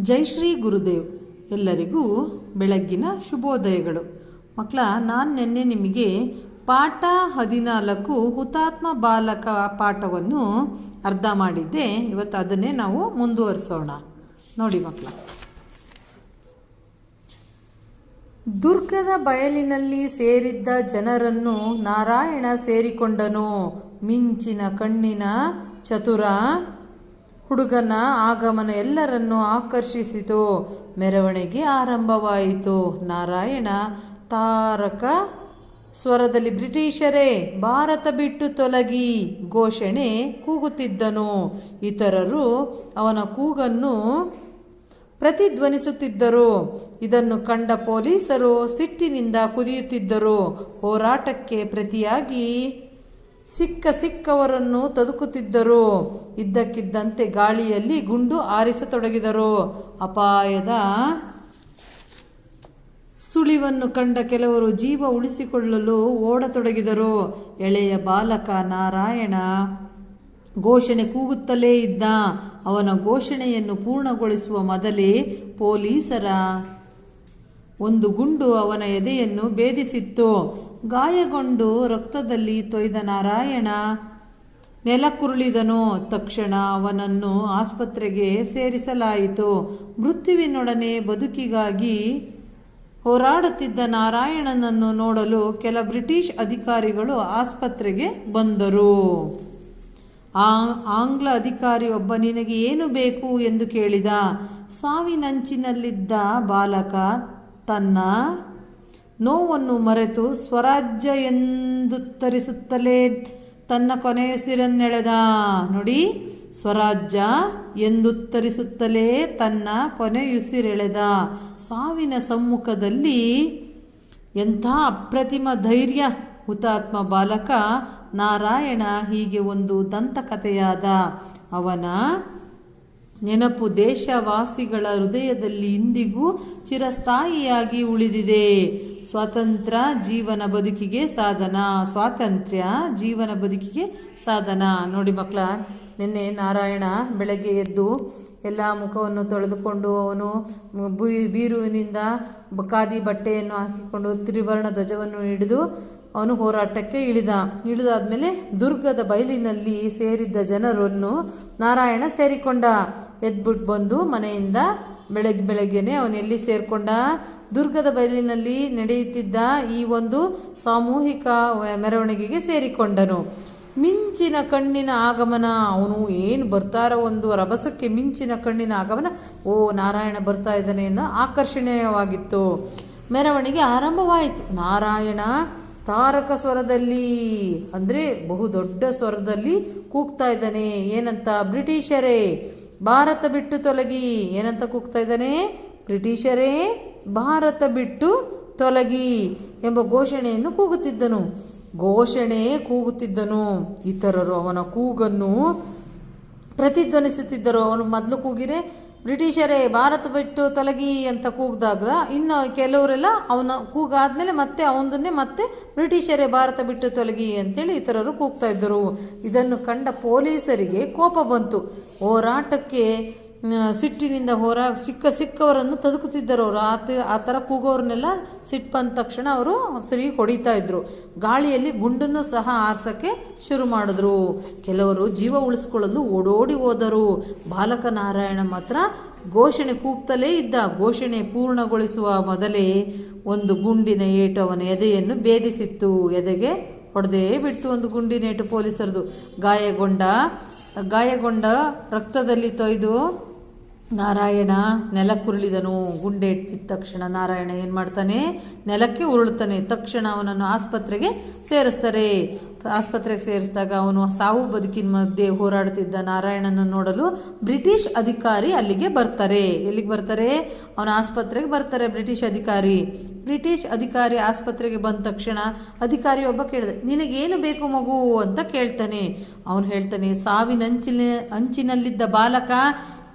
ಜೈ ಶ್ರೀ ಗುರುದೇವ್. ಎಲ್ಲರಿಗೂ ಬೆಳಗ್ಗಿನ ಶುಭೋದಯಗಳು. ಮಕ್ಕಳ, ನಾನು ನಿನ್ನೆ ನಿಮಗೆ ಪಾಠ ಹದಿನಾಲ್ಕು ಹುತಾತ್ಮ ಬಾಲಕ ಪಾಠವನ್ನು ಅರ್ಧ ಮಾಡಿದ್ದೆ. ಇವತ್ತು ಅದನ್ನೇ ನಾವು ಮುಂದುವರಿಸೋಣ. ನೋಡಿ ಮಕ್ಕಳ. ದುರ್ಗದ ಬಯಲಿನಲ್ಲಿ ಸೇರಿದ್ದ ಜನರನ್ನು ನಾರಾಯಣ ಸೇರಿಕೊಂಡನು. ಮಿಂಚಿನ ಕಣ್ಣಿನ ಚತುರ ಹುಡುಗನ ಆಗಮನ ಎಲ್ಲರನ್ನೂ ಆಕರ್ಷಿಸಿತು. ಮೆರವಣಿಗೆ ಆರಂಭವಾಯಿತು. ನಾರಾಯಣ ತಾರಕ ಸ್ವರದಲ್ಲಿ, ಬ್ರಿಟಿಷರೇ, ಭಾರತ ಬಿಟ್ಟು ತೊಲಗಿ, ಘೋಷಣೆ ಕೂಗುತ್ತಿದ್ದನು. ಇತರರು ಅವನ ಕೂಗನ್ನು ಪ್ರತಿಧ್ವನಿಸುತ್ತಿದ್ದರು. ಇದನ್ನು ಕಂಡ ಪೊಲೀಸರು ಸಿಟ್ಟಿನಿಂದ ಕುದಿಯುತ್ತಿದ್ದರು. ಹೋರಾಟಕ್ಕೆ ಪ್ರತಿಯಾಗಿ ಸಿಕ್ಕ ಸಿಕ್ಕವರನ್ನು ತದುಕುತ್ತಿದ್ದರು. ಇದ್ದಕ್ಕಿದ್ದಂತೆ ಗಾಳಿಯಲ್ಲಿ ಗುಂಡು ಆರಿಸತೊಡಗಿದರು. ಅಪಾಯದ ಸುಳಿವನ್ನು ಕಂಡ ಕೆಲವರು ಜೀವ ಉಳಿಸಿಕೊಳ್ಳಲು ಓಡತೊಡಗಿದರು. ಎಳೆಯ ಬಾಲಕ ನಾರಾಯಣ ಘೋಷಣೆ ಕೂಗುತ್ತಲೇ ಇದ್ದ. ಅವನ ಘೋಷಣೆಯನ್ನು ಪೂರ್ಣಗೊಳಿಸುವ ಮೊದಲೇ ಪೊಲೀಸರ ಒಂದು ಗುಂಡು ಅವನ ಎದೆಯನ್ನು ಭೇದಿಸಿತ್ತು. ಗಾಯಗೊಂಡು ರಕ್ತದಲ್ಲಿ ತೊಯ್ದ ನಾರಾಯಣ ನೆಲಕ್ಕುರುಳಿದನು. ತಕ್ಷಣ ಅವನನ್ನು ಆಸ್ಪತ್ರೆಗೆ ಸೇರಿಸಲಾಯಿತು. ಮೃತ್ಯುವಿನೊಡನೆ ಬದುಕಿಗಾಗಿ ಹೋರಾಡುತ್ತಿದ್ದ ನಾರಾಯಣನನ್ನು ನೋಡಲು ಕೆಲ ಬ್ರಿಟಿಷ್ ಅಧಿಕಾರಿಗಳು ಆಸ್ಪತ್ರೆಗೆ ಬಂದರು. ಆ ಆಂಗ್ಲ ಅಧಿಕಾರಿ ಒಬ್ಬ, ನಿನಗೆ ಏನು ಬೇಕು? ಎಂದು ಕೇಳಿದ. ಸಾವಿನಂಚಿನಲ್ಲಿದ್ದ ಬಾಲಕ ತನ್ನ ನೋವನ್ನು ಮರೆತು ಸ್ವರಾಜ್ಯ ಎಂದುತ್ತರಿಸುತ್ತಲೇ ತನ್ನ ಕೊನೆಯುಸಿರನ್ನೆಳೆದ ನೋಡಿ, ಸ್ವರಾಜ್ಯ ಎಂದುತ್ತರಿಸುತ್ತಲೇ ತನ್ನ ಕೊನೆಯುಸಿರೆಳೆದ ಸಾವಿನ ಸಮ್ಮುಖದಲ್ಲಿ ಎಂಥ ಅಪ್ರತಿಮ ಧೈರ್ಯ! ಹುತಾತ್ಮ ಬಾಲಕ ನಾರಾಯಣ ಹೀಗೆ ಒಂದು ದಂತಕಥೆಯಾದ. ಅವನ ನೆನಪು ದೇಶವಾಸಿಗಳ ಹೃದಯದಲ್ಲಿ ಇಂದಿಗೂ ಚಿರಸ್ಥಾಯಿಯಾಗಿ ಉಳಿದಿದೆ. ಸ್ವಾತಂತ್ರ್ಯ ಜೀವನ ಬದುಕಿಗೆ ಸಾಧನ, ಸ್ವಾತಂತ್ರ್ಯ ಜೀವನ ಬದುಕಿಗೆ ಸಾಧನ. ನೋಡಿ ಮಕ್ಕಳ, ನಿನ್ನೆ ನಾರಾಯಣ ಬೆಳಗ್ಗೆ ಎದ್ದು ಎಲ್ಲ ಮುಖವನ್ನು ತೊಳೆದುಕೊಂಡು ಅವನು ಬೀರುವಿನಿಂದ ಖಾದಿ ಬಟ್ಟೆಯನ್ನು ಹಾಕಿಕೊಂಡು ತ್ರಿವರ್ಣ ಧ್ವಜವನ್ನು ಹಿಡಿದು ಅವನು ಹೋರಾಟಕ್ಕೆ ಇಳಿದ. ಇಳಿದಾದ್ಮೇಲೆ ದುರ್ಗದ ಬಯಲಿನಲ್ಲಿ ಸೇರಿದ್ದ ಜನರನ್ನು ನಾರಾಯಣ ಸೇರಿಕೊಂಡ. ಎದ್ಬಿಟ್ಟು ಬಂದು ಮನೆಯಿಂದ ಬೆಳಗ್ಗೆ ಬೆಳಗ್ಗೆನೆ ಅವನು ಎಲ್ಲಿ ಸೇರಿಕೊಂಡ? ದುರ್ಗದ ಬಯಲಿನಲ್ಲಿ ನಡೆಯುತ್ತಿದ್ದ ಈ ಒಂದು ಸಾಮೂಹಿಕ ಮೆರವಣಿಗೆಗೆ ಸೇರಿಕೊಂಡನು. ಮಿಂಚಿನ ಕಣ್ಣಿನ ಆಗಮನ, ಅವನು ಏನು ಬರ್ತಾರ ಒಂದು ರಭಸಕ್ಕೆ ಮಿಂಚಿನ ಕಣ್ಣಿನ ಆಗಮನ, ಓ ನಾರಾಯಣ ಬರ್ತಾ ಇದ್ದಾನೆ ಅನ್ನೋ ಆಕರ್ಷಣೀಯವಾಗಿತ್ತು. ಮೆರವಣಿಗೆ ಆರಂಭವಾಯಿತು. ನಾರಾಯಣ ತಾರಕ ಸ್ವರದಲ್ಲಿ, ಅಂದರೆ ಬಹುದೊಡ್ಡ ಸ್ವರದಲ್ಲಿ ಕೂಗ್ತಾ ಇದ್ದಾನೆ. ಏನಂತ? ಬ್ರಿಟಿಷರೇ, ಭಾರತ ಬಿಟ್ಟು ತೊಲಗಿ. ಏನಂತ ಕೂಗ್ತಾ ಇದ್ದಾನೆ? ಬ್ರಿಟಿಷರೇ, ಭಾರತ ಬಿಟ್ಟು ತೊಲಗಿ ಎಂಬ ಘೋಷಣೆಯನ್ನು ಕೂಗುತ್ತಿದ್ದನು. ಘೋಷಣೆ ಕೂಗುತ್ತಿದ್ದನು. ಇತರರು ಅವನ ಕೂಗನ್ನು ಪ್ರತಿಧ್ವನಿಸುತ್ತಿದ್ದರು. ಅವನು ಮೊದಲು ಕೂಗಿರೆ ಬ್ರಿಟಿಷರೇ ಭಾರತ ಬಿಟ್ಟು ತೊಲಗಿ ಅಂತ ಕೂಗಿದಾಗ ಇನ್ನು ಕೆಲವರೆಲ್ಲ ಅವನ ಕೂಗಾದ್ಮೇಲೆ ಮತ್ತೆ ಅವನದನ್ನೇ ಮತ್ತೆ ಬ್ರಿಟಿಷರೇ ಭಾರತ ಬಿಟ್ಟು ತೊಲಗಿ ಅಂತೇಳಿ ಇತರರು ಕೂಗ್ತಾ ಇದ್ದರು. ಇದನ್ನು ಕಂಡ ಪೊಲೀಸರಿಗೆ ಕೋಪ ಬಂತು. ಹೋರಾಟಕ್ಕೆ ಸಿಟ್ಟಿನಿಂದ ಹೊರ, ಸಿಕ್ಕ ಸಿಕ್ಕವರನ್ನು ತದುಕುತ್ತಿದ್ದರು ಅವರು. ಆ ಆ ಥರ ಕೂಗೋರನ್ನೆಲ್ಲ ಸಿಟ್ಟು ಬಂದ ತಕ್ಷಣ ಅವರು ಸರಿ ಹೊಡಿತಾ ಇದ್ರು. ಗಾಳಿಯಲ್ಲಿ ಗುಂಡನ್ನು ಸಹ ಆರಿಸೋಕ್ಕೆ ಶುರು ಮಾಡಿದ್ರು. ಕೆಲವರು ಜೀವ ಉಳಿಸ್ಕೊಳ್ಳಲು ಓಡೋಡಿ ಹೋದರು. ಬಾಲಕ ನಾರಾಯಣ ಮಾತ್ರ ಘೋಷಣೆ ಕೂಗ್ತಲೇ ಇದ್ದ. ಘೋಷಣೆ ಪೂರ್ಣಗೊಳಿಸುವ ಮೊದಲೇ ಒಂದು ಗುಂಡಿನ ಏಟು ಎದೆಯನ್ನು ಭೇದಿಸಿತ್ತು. ಎದೆಗೆ ಹೊಡೆದೇ ಬಿಡ್ತು ಒಂದು ಗುಂಡಿನ ಏಟು ಪೊಲೀಸರದು. ಗಾಯಗೊಂಡ ಗಾಯಗೊಂಡ ರಕ್ತದಲ್ಲಿ ತೊಯ್ದು ನಾರಾಯಣ ನೆಲಕ್ಕುರುಳಿದನು. ಗುಂಡೆ ಇಟ್ಟಿದ ತಕ್ಷಣ ನಾರಾಯಣ ಏನು ಮಾಡ್ತಾನೆ? ನೆಲಕ್ಕೆ ಉರುಳ್ತಾನೆ ತಕ್ಷಣ ಅವನನ್ನು ಆಸ್ಪತ್ರೆಗೆ ಸೇರಿಸ್ತಾರೆ. ಆಸ್ಪತ್ರೆಗೆ ಸೇರಿಸಿದಾಗ ಅವನು ಸಾವು ಬದುಕಿನ ಮಧ್ಯೆ ಹೋರಾಡ್ತಿದ್ದ ನಾರಾಯಣನ ನೋಡಲು ಬ್ರಿಟಿಷ್ ಅಧಿಕಾರಿ ಅಲ್ಲಿಗೆ ಬರ್ತಾರೆ. ಎಲ್ಲಿಗೆ ಬರ್ತಾರೆ? ಅವನ ಆಸ್ಪತ್ರೆಗೆ ಬರ್ತಾರೆ ಬ್ರಿಟಿಷ್ ಅಧಿಕಾರಿ. ಬ್ರಿಟಿಷ್ ಅಧಿಕಾರಿ ಆಸ್ಪತ್ರೆಗೆ ಬಂದ ತಕ್ಷಣ ಅಧಿಕಾರಿ ಒಬ್ಬ ಕೇಳಿದೆ, ನಿನಗೇನು ಬೇಕು ಮಗು? ಅಂತ ಕೇಳ್ತಾನೆ. ಅವನು ಹೇಳ್ತಾನೆ, ಸಾವಿನ ಅಂಚಿನ, ಅಂಚಿನಲ್ಲಿದ್ದ ಬಾಲಕ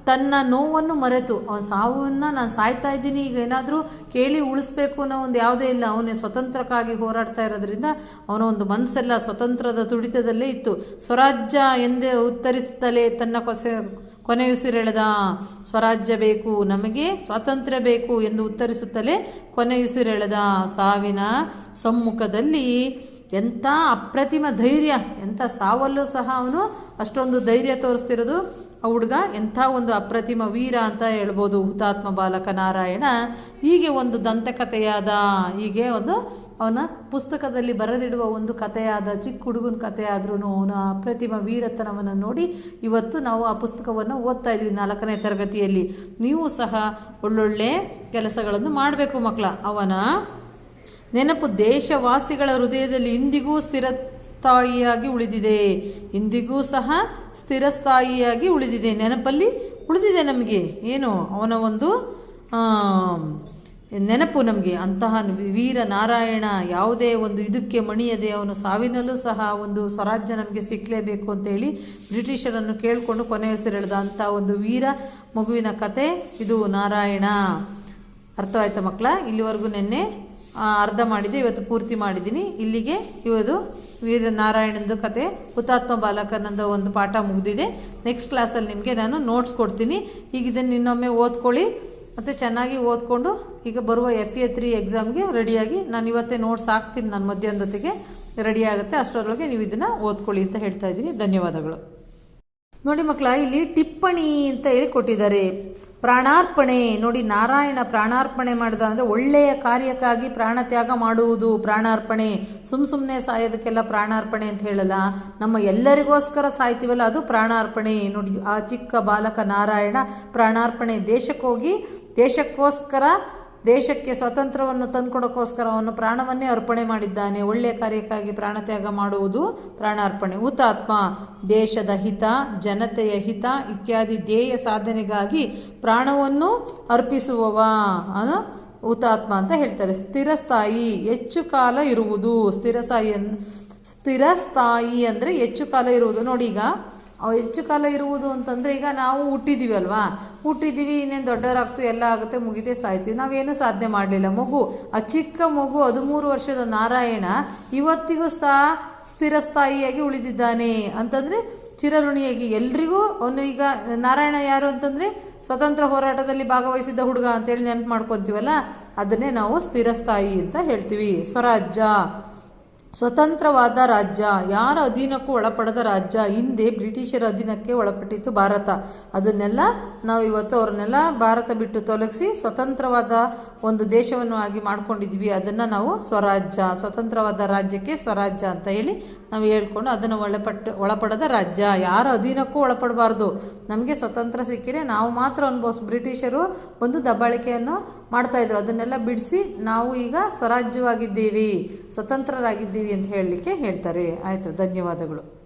ತನ್ನ ನೋವನ್ನು ಮರೆತು, ಅವನ ಸಾವನ್ನು ನಾನು ಸಾಯ್ತಾ ಇದ್ದೀನಿ, ಈಗ ಏನಾದರೂ ಕೇಳಿ ಉಳಿಸ್ಬೇಕು ಅನ್ನೋ ಒಂದು ಯಾವುದೇ ಇಲ್ಲ. ಅವನೇ ಸ್ವತಂತ್ರಕ್ಕಾಗಿ ಹೋರಾಡ್ತಾ ಇರೋದ್ರಿಂದ ಅವನ ಒಂದು ಮನಸ್ಸೆಲ್ಲ ಸ್ವತಂತ್ರದ ತುಡಿತದಲ್ಲೇ ಇತ್ತು. ಸ್ವರಾಜ್ಯ ಎಂದೇ ಉತ್ತರಿಸುತ್ತಲೇ ತನ್ನ ಕೊಸೆ ಕೊನೆಯುಸಿರೆಳೆದ ಸ್ವರಾಜ್ಯ ಬೇಕು, ನಮಗೆ ಸ್ವಾತಂತ್ರ್ಯ ಬೇಕು ಎಂದು ಉತ್ತರಿಸುತ್ತಲೇ ಕೊನೆಯುಸಿರೆಳೆದ ಸಾವಿನ ಸಮ್ಮುಖದಲ್ಲಿ ಎಂಥ ಅಪ್ರತಿಮ ಧೈರ್ಯ, ಎಂಥ ಸಾವಲ್ಲೂ ಸಹ ಅವನು ಅಷ್ಟೊಂದು ಧೈರ್ಯ ತೋರಿಸ್ತಿರೋದು. ಆ ಹುಡುಗ ಎಂಥ ಒಂದು ಅಪ್ರತಿಮ ವೀರ ಅಂತ ಹೇಳ್ಬೋದು ಹುತಾತ್ಮ ಬಾಲಕ ನಾರಾಯಣ. ಹೀಗೆ ಒಂದು ದಂತಕಥೆಯಾದ, ಹೀಗೆ ಒಂದು ಅವನ ಪುಸ್ತಕದಲ್ಲಿ ಬರೆದಿಡುವ ಒಂದು ಕಥೆಯಾದ, ಚಿಕ್ಕ ಹುಡುಗನ ಕಥೆಯಾದ್ರೂ ಅವನ ಅಪ್ರತಿಮ ವೀರತನವನ್ನು ನೋಡಿ ಇವತ್ತು ನಾವು ಆ ಪುಸ್ತಕವನ್ನು ಓದ್ತಾ ಇದ್ವಿ ನಾಲ್ಕನೇ ತರಗತಿಯಲ್ಲಿ. ನೀವು ಸಹ ಒಳ್ಳೊಳ್ಳೆ ಕೆಲಸಗಳನ್ನು ಮಾಡಬೇಕು ಮಕ್ಕಳ, ಅವನ ನೆನಪು ದೇಶವಾಸಿಗಳ ಹೃದಯದಲ್ಲಿ ಇಂದಿಗೂ ಸ್ಥಿರಸ್ಥಾಯಿಯಾಗಿ ಉಳಿದಿದೆ. ಇಂದಿಗೂ ಸಹ ಸ್ಥಿರಸ್ಥಾಯಿಯಾಗಿ ಉಳಿದಿದೆ. ನೆನಪಲ್ಲಿ ಉಳಿದಿದೆ ನಮಗೆ. ಏನು? ಅವನ ಒಂದು ನೆನಪು ನಮಗೆ. ಅಂತಹ ವೀರ ನಾರಾಯಣ ಯಾವುದೇ ಒಂದು ಇದಕ್ಕೆ ಮಣಿಯದೆ ಅವನು ಸಾವಿನಲ್ಲೂ ಸಹ ಒಂದು ಸ್ವರಾಜ್ಯ ನಮಗೆ ಸಿಕ್ಕಲೇಬೇಕು ಅಂತೇಳಿ ಬ್ರಿಟಿಷರನ್ನು ಕೇಳಿಕೊಂಡು ಕೊನೆ ಹೆಸರೆಳೆದ ಅಂಥ ಒಂದು ವೀರ ಮಗುವಿನ ಕತೆ. ಇದು ನಾರಾಯಣ. ಅರ್ಥವಾಯ್ತಾ ಮಕ್ಕಳ? ಇಲ್ಲಿವರೆಗೂ ನಿನ್ನೆ ಅರ್ಧ ಮಾಡಿದ್ದೆ, ಇವತ್ತು ಪೂರ್ತಿ ಮಾಡಿದ್ದೀನಿ. ಇಲ್ಲಿಗೆ ಇವತ್ತು ವೀರ ನಾರಾಯಣಂದು ಕತೆ, ಹುತಾತ್ಮ ಬಾಲಕನಂದ ಒಂದು ಪಾಠ ಮುಗಿದಿದೆ. ನೆಕ್ಸ್ಟ್ ಕ್ಲಾಸಲ್ಲಿ ನಿಮಗೆ ನಾನು ನೋಟ್ಸ್ ಕೊಡ್ತೀನಿ. ಈಗ ಇದನ್ನು ಇನ್ನೊಮ್ಮೆ ಓದ್ಕೊಳ್ಳಿ. ಮತ್ತು ಚೆನ್ನಾಗಿ ಓದ್ಕೊಂಡು ಈಗ ಬರುವ ಎಫ್ ಎ ತ್ರೀ ಎಕ್ಸಾಮ್ಗೆ ರೆಡಿಯಾಗಿ ನಾನು ಇವತ್ತೇ ನೋಟ್ಸ್ ಹಾಕ್ತೀನಿ ನನ್ನ ಮಧ್ಯಾಹ್ನದೊತ್ತಿಗೆ ರೆಡಿ ಆಗುತ್ತೆ. ಅಷ್ಟರೊಳಗೆ ನೀವು ಇದನ್ನು ಓದ್ಕೊಳ್ಳಿ ಅಂತ ಹೇಳ್ತಾ ಇದ್ದೀನಿ. ಧನ್ಯವಾದಗಳು. ನೋಡಿ ಮಕ್ಕಳ, ಇಲ್ಲಿ ಟಿಪ್ಪಣಿ ಅಂತ ಹೇಳಿ ಕೊಟ್ಟಿದ್ದಾರೆ ಪ್ರಾಣಾರ್ಪಣೆ. ನೋಡಿ, ನಾರಾಯಣ ಪ್ರಾಣಾರ್ಪಣೆ ಮಾಡಿದ ಅಂದರೆ ಒಳ್ಳೆಯ ಕಾರ್ಯಕ್ಕಾಗಿ ಪ್ರಾಣ ತ್ಯಾಗ ಮಾಡುವುದು ಪ್ರಾಣಾರ್ಪಣೆ. ಸುಮ್ಮ ಸುಮ್ಮನೆ ಸಾಯೋದಕ್ಕೆಲ್ಲ ಪ್ರಾಣಾರ್ಪಣೆ ಅಂತ ಹೇಳಲ್ಲ. ನಮ್ಮ ಎಲ್ಲರಿಗೋಸ್ಕರ ಸಾಯ್ತೀವಲ್ಲ, ಅದು ಪ್ರಾಣಾರ್ಪಣೆ. ನೋಡಿ, ಆ ಚಿಕ್ಕ ಬಾಲಕ ನಾರಾಯಣ ಪ್ರಾಣಾರ್ಪಣೆ ದೇಶಕ್ಕೋಗಿ ದೇಶಕ್ಕೋಸ್ಕರ ದೇಶಕ್ಕೆ ಸ್ವತಂತ್ರವನ್ನು ತಂದುಕೊಡೋಕ್ಕೋಸ್ಕರ ಅವನು ಪ್ರಾಣವನ್ನೇ ಅರ್ಪಣೆ ಮಾಡಿದ್ದಾನೆ. ಒಳ್ಳೆಯ ಕಾರ್ಯಕ್ಕಾಗಿ ಪ್ರಾಣತ್ಯಾಗ ಮಾಡುವುದು ಪ್ರಾಣ ಅರ್ಪಣೆ. ಹುತಾತ್ಮ ದೇಶದ ಹಿತ, ಜನತೆಯ ಹಿತ ಇತ್ಯಾದಿ ಧ್ಯೇಯ ಸಾಧನೆಗಾಗಿ ಪ್ರಾಣವನ್ನು ಅರ್ಪಿಸುವವ. ಹುತಾತ್ಮ ಅಂತ ಹೇಳ್ತಾರೆ. ಸ್ಥಿರಸ್ಥಾಯಿ ಹೆಚ್ಚು ಕಾಲ ಇರುವುದು. ಸ್ಥಿರಸ್ಥಾಯಿ ಸ್ಥಿರ ಸ್ಥಿರಸ್ಥಾಯಿ ಅಂದರೆ ಹೆಚ್ಚು ಕಾಲ ಇರುವುದು. ನೋಡಿ ಈಗ ಹೆಚ್ಚು ಕಾಲ ಇರುವುದು ಅಂತಂದರೆ ಈಗ ನಾವು ಹುಟ್ಟಿದ್ದೀವಿ ಅಲ್ವಾ? ಹುಟ್ಟಿದ್ದೀವಿ ಇನ್ನೇನು ದೊಡ್ಡವರಾಗ್ತೀವಿ ಎಲ್ಲ ಆಗುತ್ತೆ, ಮುಗಿದೇ ಸಾಯ್ತೀವಿ ನಾವೇನು ಸಾಧನೆ ಮಾಡಲಿಲ್ಲ. ಮಗು, ಆ ಚಿಕ್ಕ ಮಗು ಹದಿಮೂರು ವರ್ಷದ ನಾರಾಯಣ ಇವತ್ತಿಗೂ ಸಹ ಸ್ಥಿರಸ್ಥಾಯಿಯಾಗಿ ಉಳಿದಿದ್ದಾನೆ ಅಂತಂದರೆ ಚಿರಋಣಿಯಾಗಿ ಎಲ್ರಿಗೂ ಅವನು ಈಗ ನಾರಾಯಣ ಯಾರು ಅಂತಂದರೆ ಸ್ವತಂತ್ರ ಹೋರಾಟದಲ್ಲಿ ಭಾಗವಹಿಸಿದ್ದ ಹುಡುಗ ಅಂತೇಳಿ ನೆನಪು ಮಾಡ್ಕೊತೀವಲ್ಲ? ಅದನ್ನೇ ನಾವು ಸ್ಥಿರಸ್ಥಾಯಿ ಅಂತ ಹೇಳ್ತೀವಿ. ಸ್ವರಾಜ್ಯ. ಸ್ವತಂತ್ರವಾದ ರಾಜ್ಯ, ಯಾರ ಅಧೀನಕ್ಕೂ ಒಳಪಡದ ರಾಜ್ಯ, ಹಿಂದೆ ಬ್ರಿಟಿಷರ ಅಧೀನಕ್ಕೆ ಒಳಪಟ್ಟಿತ್ತು ಭಾರತ. ಅದನ್ನೆಲ್ಲ ನಾವು ಇವತ್ತು ಅವ್ರನ್ನೆಲ್ಲ ಭಾರತ ಬಿಟ್ಟು ತೊಲಗಿಸಿ ಸ್ವತಂತ್ರವಾದ ಒಂದು ದೇಶವನ್ನು ಆಗಿ ಮಾಡ್ಕೊಂಡಿದ್ವಿ ಅದನ್ನು ನಾವು ಸ್ವರಾಜ್ಯ, ಸ್ವತಂತ್ರವಾದ ರಾಜ್ಯಕ್ಕೆ ಸ್ವರಾಜ್ಯ ಅಂತ ಹೇಳಿ ನಾವು ಹೇಳ್ಕೊಂಡು ಅದನ್ನು ಒಳಪಟ್ಟು, ಒಳಪಡದ ರಾಜ್ಯ. ಯಾರ ಅಧೀನಕ್ಕೂ ಒಳಪಡಬಾರ್ದು. ನಮಗೆ ಸ್ವತಂತ್ರ ಸಿಕ್ಕಿರೆ ನಾವು ಮಾತ್ರ ಅನುಭವಿಸ್ ಬ್ರಿಟಿಷರು ಒಂದು ದಬ್ಬಾಳಿಕೆಯನ್ನು ಮಾಡ್ತಾಯಿದ್ರು ಅದನ್ನೆಲ್ಲ ಬಿಡಿಸಿ ನಾವು ಈಗ ಸ್ವರಾಜ್ಯವಾಗಿದ್ದೀವಿ, ಸ್ವತಂತ್ರರಾಗಿದ್ದೀವಿ. ಅಂತ ಹೇಳಲಿಕ್ಕೆ ಹೇಳ್ತಾರೆ. ಆಯಿತು? ಧನ್ಯವಾದಗಳು.